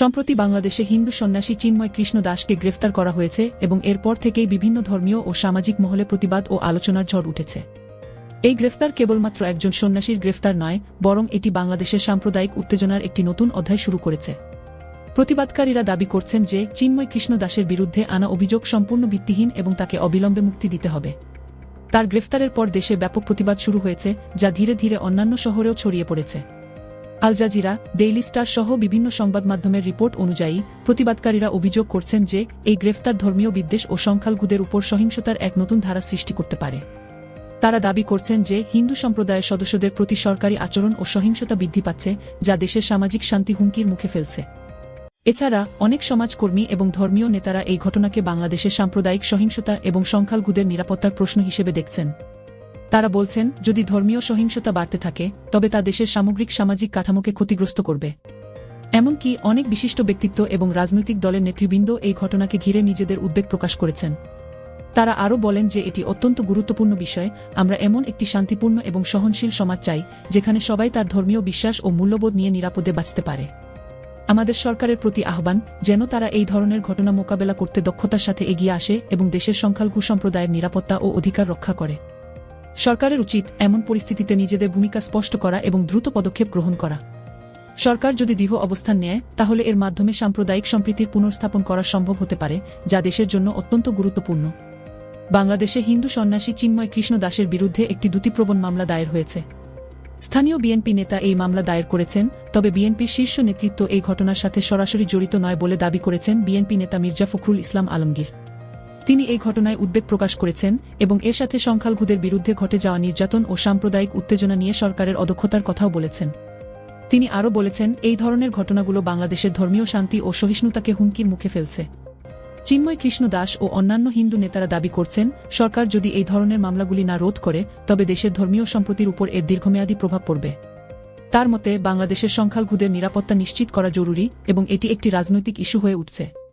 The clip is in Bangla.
সম্প্রতি বাংলাদেশে হিন্দু সন্ন্যাসী চিন্ময় কৃষ্ণ দাসকে গ্রেফতার করা হয়েছে এবং এরপর থেকেই বিভিন্ন ধর্মীয় ও সামাজিক মহলে প্রতিবাদ ও আলোচনার ঝড় উঠেছে। এই গ্রেফতার কেবলমাত্র একজন সন্ন্যাসীর গ্রেফতার নয়, বরং এটি বাংলাদেশের সাম্প্রদায়িক উত্তেজনার একটি নতুন অধ্যায় শুরু করেছে। প্রতিবাদকারীরা দাবি করছেন যে, চিন্ময় কৃষ্ণ দাসের বিরুদ্ধে আনা অভিযোগ সম্পূর্ণ ভিত্তিহীন এবং তাকে অবিলম্বে মুক্তি দিতে হবে। তার গ্রেফতারের পর দেশে ব্যাপক প্রতিবাদ শুরু হয়েছে, যা ধীরে ধীরে অন্যান্য শহরেও ছড়িয়ে পড়েছে। আল জাজিরা, ডেইলি স্টার সহ বিভিন্ন সংবাদ মাধ্যমের রিপোর্ট অনুযায়ী প্রতিবাদকারীরা অভিযোগ করছেন যে এই গ্রেফতার ধর্মীয় বিদ্বেষ ও সংখ্যালঘুদের উপর সহিংসতার এক নতুন ধারা সৃষ্টি করতে পারে। তারা দাবি করছেন যে হিন্দু সম্প্রদায়ের সদস্যদের প্রতি সরকারি আচরণ ও সহিংসতা বৃদ্ধি পাচ্ছে, যা দেশের সামাজিক শান্তি হুমকির মুখে ফেলছে। এছাড়া অনেক সমাজকর্মী এবং ধর্মীয় নেতারা এই ঘটনাকে বাংলাদেশের সাম্প্রদায়িক সহিংসতা এবং সংখ্যালঘুদের নিরাপত্তার প্রশ্ন হিসেবে দেখছেন। তারা বলছেন, যদি ধর্মীয় সহিংসতা বাড়তে থাকে, তবে তা দেশের সামগ্রিক সামাজিক কাঠামোকে ক্ষতিগ্রস্ত করবে। এমনকি অনেক বিশিষ্ট ব্যক্তিত্ব এবং রাজনৈতিক দলের নেতৃবৃন্দ এই ঘটনাকে ঘিরে নিজেদের উদ্বেগ প্রকাশ করেছেন। তারা আরও বলেন যে এটি অত্যন্ত গুরুত্বপূর্ণ বিষয়, আমরা এমন একটি শান্তিপূর্ণ এবং সহনশীল সমাজ চাই, যেখানে সবাই তার ধর্মীয় বিশ্বাস ও মূল্যবোধ নিয়ে নিরাপদে বাঁচতে পারে। আমাদের সরকারের প্রতি আহ্বান, যেন তারা এই ধরনের ঘটনা মোকাবেলা করতে দক্ষতার সাথে এগিয়ে আসে এবং দেশের সংখ্যালঘু সম্প্রদায়ের নিরাপত্তা ও অধিকার রক্ষা করে। সরকারের উচিত এমন পরিস্থিতিতে নিজেদের ভূমিকা স্পষ্ট করা এবং দ্রুত পদক্ষেপ গ্রহণ করা। সরকার যদি দৃঢ় অবস্থান নেয়, তাহলে এর মাধ্যমে সাম্প্রদায়িক সম্প্রীতির পুনর্স্থাপন করা সম্ভব হতে পারে, যা দেশের জন্য অত্যন্ত গুরুত্বপূর্ণ। বাংলাদেশে হিন্দু সন্ন্যাসী চিন্ময় কৃষ্ণ দাসের বিরুদ্ধে একটি দুতিপ্রবণ মামলা দায়ের হয়েছে। স্থানীয় বিএনপি নেতা এই মামলা দায়ের করেছেন, তবে বিএনপির শীর্ষ নেতৃত্ব এই ঘটনার সাথে সরাসরি জড়িত নয় বলে দাবি করেছেন বিএনপি নেতা মির্জা ফখরুল ইসলাম আলমগীর। তিনি এই ঘটনায় উদ্বেগ প্রকাশ করেছেন এবং এর সাথে সংখ্যালঘুদের বিরুদ্ধে ঘটে যাওয়া নির্যাতন ও সাম্প্রদায়িক উত্তেজনা নিয়ে সরকারের অদক্ষতার কথাও বলেছেন। তিনি আরও বলেছেন, এই ধরনের ঘটনাগুলো বাংলাদেশের ধর্মীয় শান্তি ও সহিষ্ণুতাকে হুমকির মুখে ফেলছে। চিন্ময় কৃষ্ণ দাস ও অন্যান্য হিন্দু নেতারা দাবি করছেন, সরকার যদি এই ধরনের মামলাগুলি না রোধ করে, তবে দেশের ধর্মীয় সম্প্রতির উপর এর দীর্ঘমেয়াদী প্রভাব পড়বে। তার মতে, বাংলাদেশের সংখ্যালঘুদের নিরাপত্তা নিশ্চিত করা জরুরি এবং এটি একটি রাজনৈতিক ইস্যু হয়ে উঠছে।